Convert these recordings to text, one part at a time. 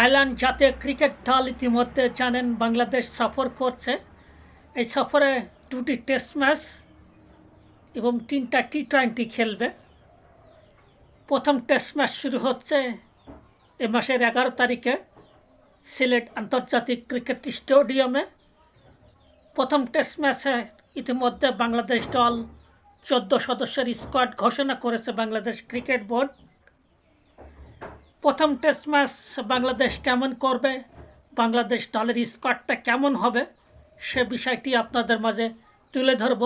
Ireland জাতীয় cricket দল ইতিমধ্যে জানেন বাংলাদেশ সফর করছে। এই সফরে দুটি টেস্ট ম্যাচ এবং তিনটা টি টোয়েন্টি খেলবে। প্রথম টেস্ট ম্যাচ শুরু হচ্ছে এ মাসের এগারো তারিখে সিলেট আন্তর্জাতিক ক্রিকেট স্টেডিয়ামে। প্রথম টেস্ট ম্যাচে ইতিমধ্যে বাংলাদেশ দল চোদ্দ সদস্যের স্কোয়াড ঘোষণা করেছে বাংলাদেশ ক্রিকেট বোর্ড। প্রথম টেস্ট ম্যাচ বাংলাদেশ কেমন করবে, বাংলাদেশ দলের স্কোয়াডটা কেমন হবে, সে বিষয়টি আপনাদের মাঝে তুলে ধরব।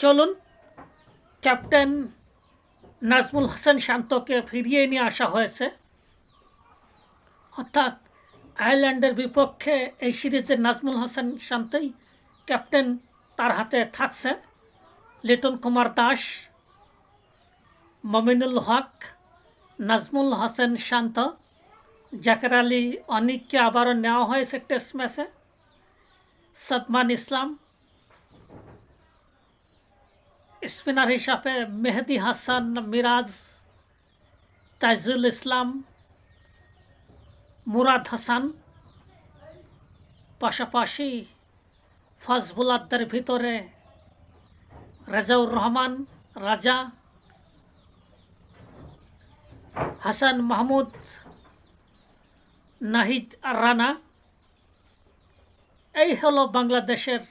চলুন, ক্যাপ্টেন নাজমুল হাসান শান্তকে ফিরিয়ে নিয়ে আসা হয়েছে। অর্থাৎ আয়ারল্যান্ডের বিপক্ষে এই সিরিজে নাজমুল হাসান শান্তই ক্যাপ্টেন তার হাতে থাকছে। লিটন কুমার দাস, মমিনুল হক নাজমুল হাসান শান্ত, জাকের আলী অনিককে আবারও নেওয়া হয়েছে টেস্ট ম্যাচে। সদমান ইসলাম, স্পিনার হিসাবে মেহেদি হাসান, মিরাজ, তাইজুল ইসলাম, মুরাদ হাসান। পাশাপাশি ফাস্ট বোলারদের ভিতরে রাজাউর রহমান, রাজা হাসান মাহমুদ, নাহিদ আর রানা, এই হলো বাংলাদেশের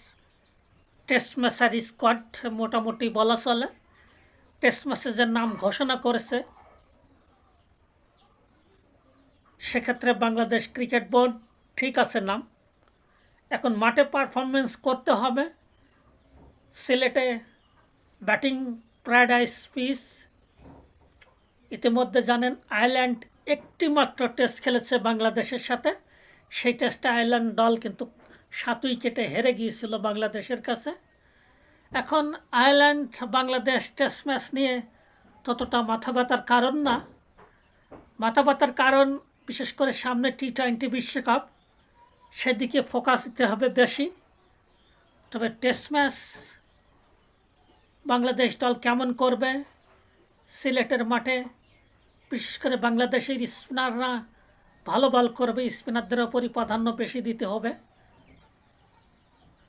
টেস্ট ম্যাচের স্কোয়াড মোটামুটি বলা চলে। টেস্ট ম্যাচের নাম ঘোষণা করেছে, সেক্ষেত্রে বাংলাদেশ ক্রিকেট বোর্ড ঠিক আছে নাম। এখন মাঠে পারফরমেন্স করতে হবে। সিলেটে ব্যাটিং প্যারাডাইস পিস ইতিমধ্যে জানেন আয়ারল্যান্ড একটি মাত্র টেস্ট খেলেছে বাংলাদেশের সাথে। সেই টেস্টে আয়ারল্যান্ড দল কিন্তু সাত উইকেটে হেরে গিয়েছিল বাংলাদেশের কাছে। এখন আয়ারল্যান্ড বাংলাদেশ টেস্ট ম্যাচ নিয়ে ততটা মাথা ব্যথার কারণ না। মাথা ব্যথার কারণ, বিশেষ করে সামনে টি টোয়েন্টি বিশ্বকাপ, সেদিকে ফোকাস দিতে হবে বেশি। তবে টেস্ট ম্যাচ বাংলাদেশ দল কেমন করবে, সিলেটের মাঠে বিশেষ করে বাংলাদেশের স্পিনাররা ভালো বল করবে, স্পিনারদের ওপরই প্রাধান্য বেশি দিতে হবে।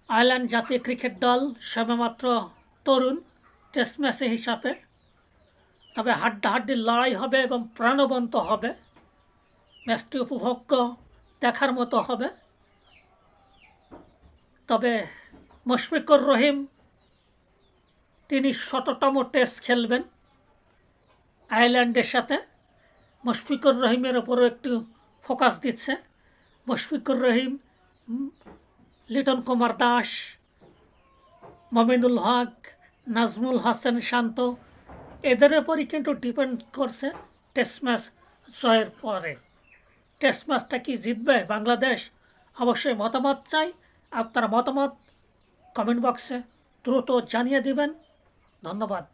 আয়ারল্যান্ড জাতীয় ক্রিকেট দল সবেমাত্র তরুণ, টেস্ট ম্যাচে হিসাবে। তবে হাড্ডাহাড্ডি লড়াই হবে এবং প্রাণবন্ত হবে। ম্যাচটি উপভোগ্য দেখার মতো হবে। তবে মুশফিকুর রহিম, তিনি শততম টেস্ট খেলবেন। আয়ারল্যান্ডের সাথে। মুশফিকুর রহিমের ওপরও একটু ফোকাস দিচ্ছে। মুশফিকুর রহিম লিটন কুমার দাস, মমিনুল হক, নাজমুল হাসান শান্ত, এদের ওপরই কিন্তু ডিপেন্ড করছে টেস্ট ম্যাচ জয়ের পরে। টেস্ট ম্যাচটা কি জিতবে? বাংলাদেশ অবশ্যই মতামত চাই। আপনার মতামত কমেন্ট বক্সে দ্রুত জানিয়ে দিবেন। ধন্যবাদ।